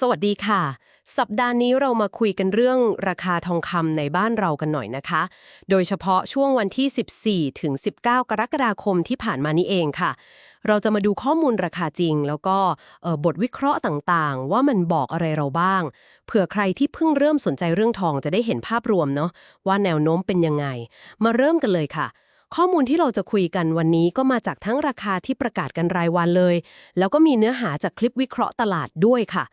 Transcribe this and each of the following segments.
สวัสดีค่ะ สัปดาห์นี้เรามาคุยกันเรื่องราคาทองคำในบ้านเรากันหน่อยนะคะ โดยเฉพาะช่วงวันที่ 14 ถึง 19 กรกฎาคมที่ผ่านมานี้เองค่ะ เราจะมาดูข้อมูลราคาจริง แล้วก็บทวิเคราะห์ต่างๆ ว่ามันบอกอะไรเราบ้าง เผื่อใครที่เพิ่งเริ่มสนใจเรื่องทองจะได้เห็นภาพรวมเนาะว่าแนวโน้มเป็นยังไง มาเริ่มกันเลยค่ะข้อมูลที่เราจะคุยกันวันนี้ก็มาจากทั้งราคาที่ประกาศกันรายวันเลย แล้วก็มีเนื้อหาจากคลิปวิเคราะห์ตลาดด้วยค่ะ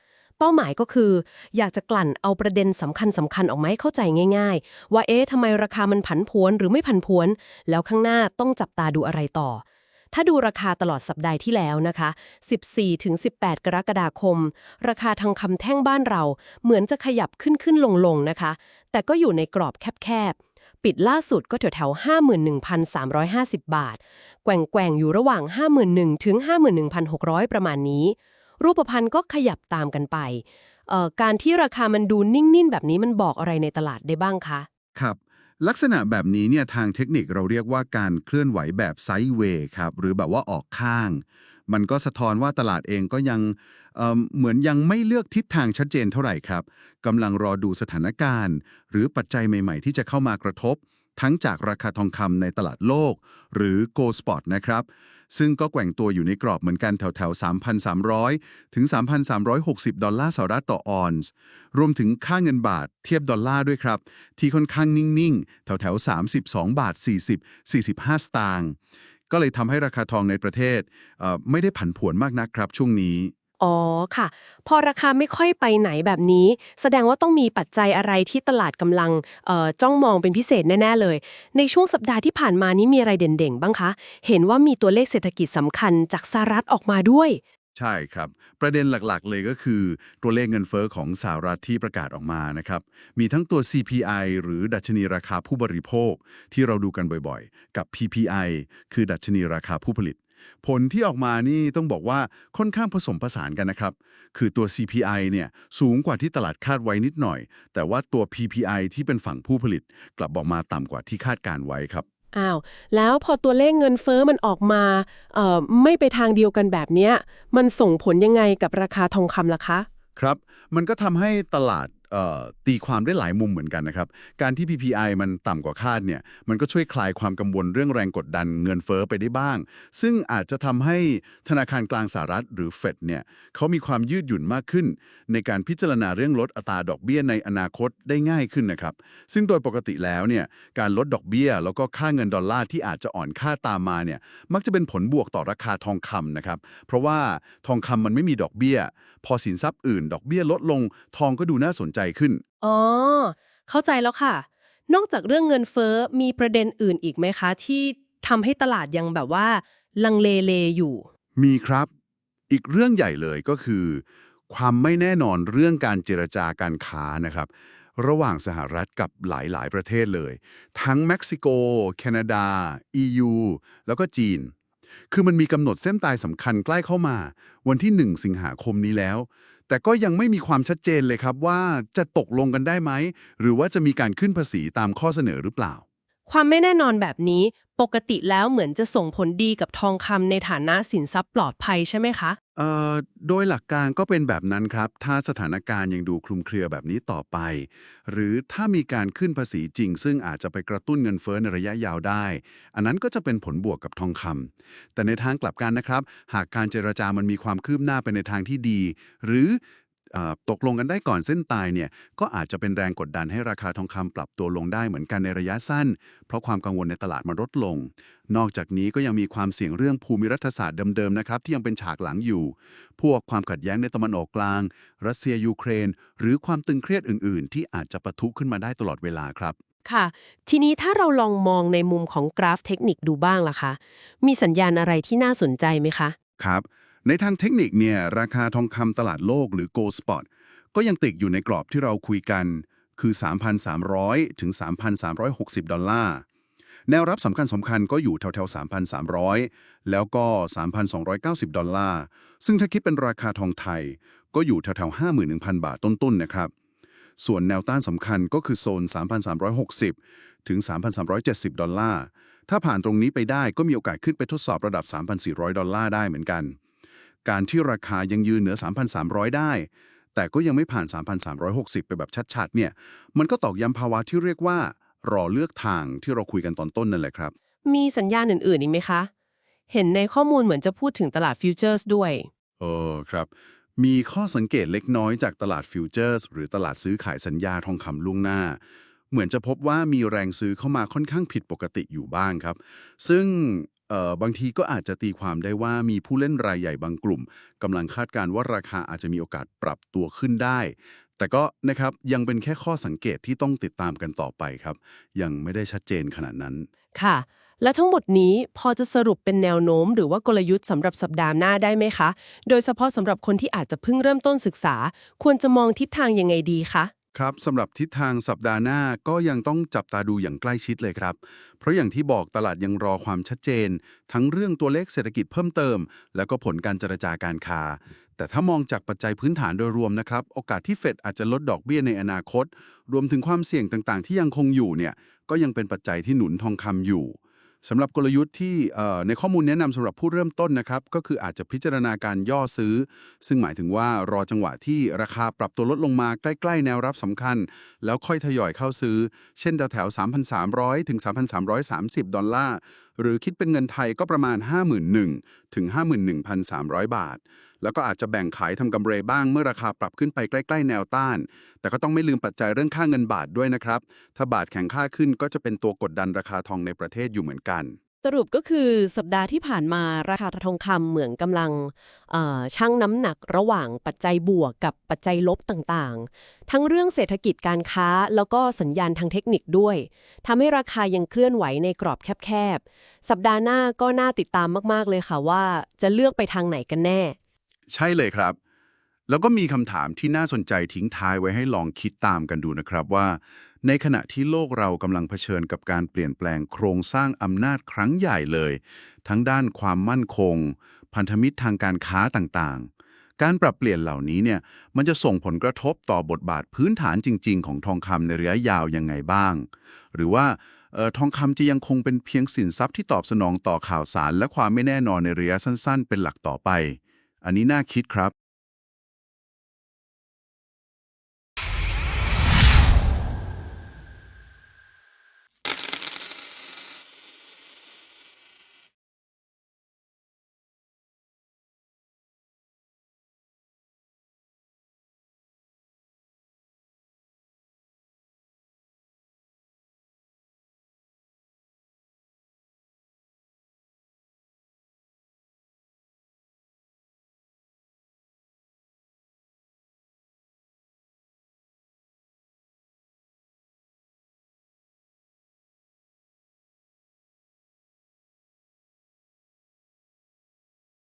ป้าหมายก็คือ อยากจะกลั่นเอาประเด็นสำคัญสำคัญๆออกมาให้เข้าใจง่าย ๆ ว่าเอ๊ะทำไมราคามันผันผวนหรือไม่ผันผวน แล้วข้างหน้าต้องจับตาดูอะไรต่อ ถ้าดูราคาตลอดสัปดาห์ที่แล้วนะคะ 14-18 กรกฎาคม ราคาทองคำแท่งบ้านเรา เหมือนจะขยับขึ้นขึ้นลงลงนะคะ แต่ก็อยู่ในกรอบแคบๆปิดล่าสุดก็แถวแถว51,350 บาท แกว่งๆอยู่ระหว่าง 51,000 ถึง 51,600 ประมาณนี้ รูปพรรณก็ขยับตามกันไปเอ่อการที่ราคามันดูนิ่ง ๆ แบบนี้มันบอกอะไรในตลาดได้บ้างคะ ครับลักษณะแบบนี้เนี่ยทางเทคนิคเราเรียกว่าการเคลื่อนไหวแบบไซด์เวย์ครับ หรือแบบว่าออกข้าง มันก็สะท้อนว่าตลาดเองก็ยังเอ่อเหมือนยังไม่เลือกทิศทางชัดเจนเท่าไหร่ครับกำลังรอดูสถานการณ์ หรือปัจจัยใหม่ ๆ ที่จะเข้ามากระทบ ทั้งจากราคาทองคำในตลาดโลก หรือ Gold Spot นะครับ ซึ่งก็แกว่งตัวอยู่ในกรอบเหมือนกันแถวๆ 3,300 ถึง 3,360 ดอลลาร์สหรัฐต่อออนซ์ รวมถึงค่าเงินบาทเทียบดอลลาร์ด้วยครับ ที่ค่อนข้างนิ่งๆ แถวๆ 32 บาท 40 45 สตางค์ ก็เลยทำให้ราคาทองในประเทศไม่ได้ผันผวนมากนักครับช่วงนี้ อ๋อค่ะ พอราคาไม่ค่อยไปไหนแบบนี้ แสดงว่าต้องมีปัจจัยอะไรที่ตลาดกำลังจ้องมองเป็นพิเศษแน่ ๆ เลย ในช่วงสัปดาห์ที่ผ่านมานี้มีอะไรเด่นๆ บ้างคะ เห็นว่ามีตัวเลขเศรษฐกิจสำคัญจากสหรัฐออกมาด้วย ใช่ครับ ประเด็นหลักๆ เลยก็คือ ตัวเลขเงินเฟอ้อของสหรัฐที่ประกาศออกมานะครับ มีทั้งตัว CPI หรือดัชนีราคาผู้บริโภคที่เราดูกันบ่อยๆ กับ PPI คือดัชนีราคาผู้ผลิต ผลที่ออกมานี่ต้องบอกว่าค่อนข้างผสมผสานกันนะครับ คือตัว CPI เนี่ยสูงกว่าที่ตลาดคาดไว้นิดหน่อย แต่ว่าตัว PPI ที่เป็นฝั่งผู้ผลิต กลับบอกมาต่ำกว่าที่คาดการไว้ครับอ้าวแล้วพอตัวเลขเงินเฟอ้อมันออกมาเอ่อไม่ไปทางเดียวกันแบบเนี้ยมันส่งผลยังไงกับราคาทองคำล่ะคะ ครับ มันก็ทำให้ตลาดเอ่อ ตีความได้หลายมุมเหมือนกันนะครับ การที่ PPI มันต่ำกว่าคาดเนี่ย มันก็ช่วยคลายความกังวลเรื่องแรงกดดันเงินเฟ้อไปได้บ้าง ซึ่งอาจจะทำให้ธนาคารกลางสหรัฐหรือเฟดเนี่ยเขามีความยืดหยุ่นมากขึ้น ในการพิจารณาเรื่องลดอัตราดอกเบี้ยในอนาคตได้ง่ายขึ้นนะครับ ซึ่งโดยปกติแล้วเนี่ยการลดดอกเบี้ย แล้วก็ค่าเงินดอลลาร์ที่อาจจะอ่อนค่าตามมาเนี่ยมักจะเป็นผลบวกต่อราคาทองคำนะครับ เพราะว่าทองคำมันไม่มีดอกเบี้ย พอสินทรัพย์อื่น ดอกเบี้ยลดลงทองก็ดูน่าสนใจขึ้น อ๋อ เข้าใจแล้วค่ะ นอกจากเรื่องเงินเฟ้อมีประเด็นอื่นอีกไหมคะ ที่ทำให้ตลาดยังแบบว่า ลังเลเลอยู่ มีครับ อีกเรื่องใหญ่เลยก็คือ ความไม่แน่นอนเรื่องการเจรจาการค้านะครับ ระหว่างสหรัฐกับหลาย ๆ ประเทศเลย ทั้งเม็กซิโก แคนาดา EU แล้วก็จีนคือมันมีกำหนดเส้นตายสำคัญใกล้เข้ามา วันที่ 1 สิงหาคมนี้แล้ว แต่ก็ยังไม่มีความชัดเจนเลยครับว่าจะตกลงกันได้ไหม หรือว่าจะมีการขึ้นภาษีตามข้อเสนอหรือเปล่า ความไม่แน่นอนแบบนี้ ปกติแล้วเหมือนจะส่งผลดีกับทองคำในฐานะสินทรัพย์ปลอดภัยใช่ไหมคะ เอ่อโดยหลักการก็เป็นแบบนั้นครับ ถ้าสถานการณ์ยังดูคลุมเครือแบบนี้ต่อไป หรือถ้ามีการขึ้นภาษีจริง ซึ่งอาจจะไปกระตุ้นเงินเฟ้อในระยะยาวได้ อันนั้นก็จะเป็นผลบวกกับทองคำแต่ในทางกลับกันนะครับ หากการเจรจามันมีความคืบหน้าไปในทางที่ดี หรือเอ่อ ตกลงกันได้ก่อนเส้นตายเนี่ยก็อาจจะเป็นแรงกดดันให้ราคาทองคำปรับตัวลงได้เหมือนกันในระยะสั้น เพราะความกังวลในตลาดมันลดลง นอกจากนี้ก็ยังมีความเสี่ยงเรื่องภูมิรัฐศาสตร์เดิมๆนะครับที่ยังเป็นฉากหลังอยู่ พวกความขัดแย้งในตะวันออกกลาง รัสเซียยูเครน หรือความตึงเครียดอื่น ๆ ที่อาจจะปะทุขึ้นมาได้ตลอดเวลาครับค่ะ ทีนี้ถ้าเราลองมองในมุมของกราฟเทคนิคดูบ้างล่ะคะ มีสัญญาณอะไรที่น่าสนใจไหมคะ ครับ ในทางเทคนิคเนี่ยราคาทองคำตลาดโลกหรือ Gold Spot ก็ยังติดอยู่ในกรอบที่เราคุยกันคือ 3,300 ถึง 3,360 ดอลลาร์ แนวรับสำคัญสำคัญก็อยู่แถวๆ 3,300 แล้วก็ 3,290 ดอลลาร์ ซึ่งถ้าคิดเป็นราคาทองไทย ก็อยู่แถวๆ 51,000 บาทต้นๆ นะครับ ส่วนแนวต้านสำคัญก็คือโซน 3,360 ถึง 3,370 ดอลลาร์ ถ้าผ่านตรงนี้ไปได้ก็มีโอกาสขึ้นไปทดสอบระดับ 3,400 ดอลลาร์ได้เหมือนกัน การที่ราคายังยืนเหนือ 3,300 ได้ แต่ก็ยังไม่ผ่าน 3,360 ไปแบบชัดๆ เนี่ย มันก็ตอกย้ำภาวะที่เรียกว่า รอเลือกทางที่เราคุยกันตอนต้นนั่นแหละครับ มีสัญญาณอื่นๆ อีกไหมคะ เห็นในข้อมูลเหมือนจะพูดถึงตลาดฟิวเจอร์สด้วย เออครับ มีข้อสังเกตเล็กน้อยจากตลาดฟิวเจอร์สหรือตลาดซื้อขายสัญญาทองคำล่วงหน้าเหมือนจะพบว่ามีแรงซื้อเข้ามาค่อนข้างผิดปกติอยู่บ้างครับ ซึ่งเอ่อ บางทีก็อาจจะตีความได้ว่ามีผู้เล่นรายใหญ่บางกลุ่มกำลังคาดการณ์ว่าราคาอาจจะมีโอกาสปรับตัวขึ้นได้ แต่ก็นะครับยังเป็นแค่ข้อสังเกตที่ต้องติดตามกันต่อไปครับ ยังไม่ได้ชัดเจนขนาดนั้น ค่ะ และทั้งหมดนี้พอจะสรุปเป็นแนวโน้ม หรือว่ากลยุทธ์สำหรับสัปดาห์หน้าได้ไหมคะ โดยเฉพาะสำหรับคนที่อาจจะเพิ่งเริ่มต้นศึกษา ควรจะมองทิศทางยังไงดีคะ ครับสำหรับทิศทางสัปดาห์หน้าก็ยังต้องจับตาดูอย่างใกล้ชิดเลยครับ เพราะอย่างที่บอกตลาดยังรอความชัดเจน ทั้งเรื่องตัวเลขเศรษฐกิจเพิ่มเติม แล้วก็ผลการเจรจาการค้าแต่ถ้ามองจากปัจจัยพื้นฐานโดยรวมนะครับ โอกาสที่เฟดอาจจะลดดอกเบี้ยในอนาคต รวมถึงความเสี่ยงต่างๆ ที่ยังคงอยู่เนี่ยก็ยังเป็นปัจจัยที่หนุนทองคำอยู่ สำหรับกลยุทธ์ที่ในข้อมูลแนะนำสำหรับผู้เริ่มต้นนะครับ ก็คืออาจจะพิจารณาการย่อซื้อ ซึ่งหมายถึงว่ารอจังหวะที่ราคาปรับตัวลดลงมาใกล้ๆ แนวรับสำคัญ แล้วค่อยทยอยเข้าซื้อ เช่นแถวๆ3,300 ถึง 3,330 ดอลลาร์ หรือคิดเป็นเงินไทยก็ประมาณ 51,000ถึง51,300 บาท แล้วก็อาจจะแบ่งขายทำกำไรบ้างเมื่อราคาปรับขึ้นไปใกล้ ๆ แนวต้าน แต่ก็ต้องไม่ลืมปัจจัยเรื่องค่าเงินบาทด้วยนะครับ ถ้าบาทแข็งค่าขึ้นก็จะเป็นตัวกดดันราคาทองในประเทศอยู่เหมือนกัน สรุปก็คือสัปดาห์ที่ผ่านมาราคาทองคำเหมือนกำลังชั่งน้ำหนักระหว่างปัจจัยบวกกับปัจจัยลบต่างๆ ทั้งเรื่องเศรษฐกิจการค้าแล้วก็สัญญาณทางเทคนิคด้วยทำให้ราคายังเคลื่อนไหวในกรอบแคบๆ สัปดาห์หน้าก็น่าติดตามมากๆเลยค่ะว่าจะเลือกไปทางไหนกันแน่ ใช่เลยครับ แล้วก็มีคำถามที่น่าสนใจทิ้งท้ายไว้ให้ลองคิดตามกันดูนะครับว่า ในขณะที่โลกเรากำลังเผชิญกับการเปลี่ยนแปลงโครงสร้างอำนาจครั้งใหญ่เลย ทั้งด้านความมั่นคง พันธมิตรทางการค้าต่างๆ การปรับเปลี่ยนเหล่านี้เนี่ยมันจะส่งผลกระทบต่อบทบาทพื้นฐานจริง ๆ ของทองคำในระยะยาวยังไงบ้าง หรือว่าออทองคำจะยังคงเป็นเพียงสินทรัพย์ที่ตอบสนองต่อข่าวสาร และความไม่แน่นอนในระยะสั้น ๆ เป็นหลักต่อไป อันนี้น่าคิดครับ